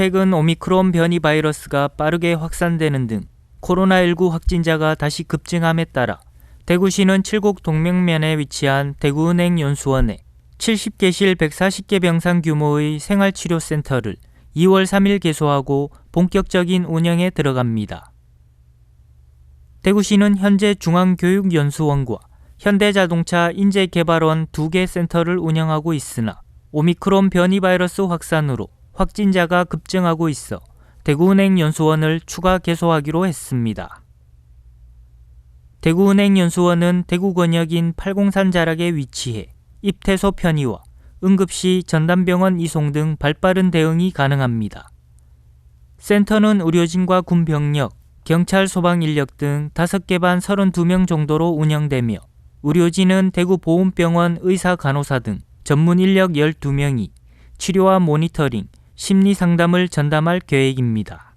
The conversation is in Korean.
최근 오미크론 변이 바이러스가 빠르게 확산되는 등 코로나19 확진자가 다시 급증함에 따라 대구시는 칠곡 동명면에 위치한 대구은행 연수원에 70개실 140개 병상 규모의 생활치료센터를 2월 3일 개소하고 본격적인 운영에 들어갑니다. 대구시는 현재 중앙교육연수원과 현대자동차 인재개발원 두 개 센터를 운영하고 있으나 오미크론 변이 바이러스 확산으로 확진자가 급증하고 있어 대구은행 연수원을 추가 개소하기로 했습니다. 대구은행 연수원은 대구 권역인 팔공산 자락에 위치해 입퇴소 편의와 응급시 전담병원 이송 등 발빠른 대응이 가능합니다. 센터는 의료진과 군 병력, 경찰 소방 인력 등 5개 반 32명 정도로 운영되며 의료진은 대구 보훈병원 의사 간호사 등 전문 인력 12명이 치료와 모니터링, 심리 상담을 전담할 계획입니다.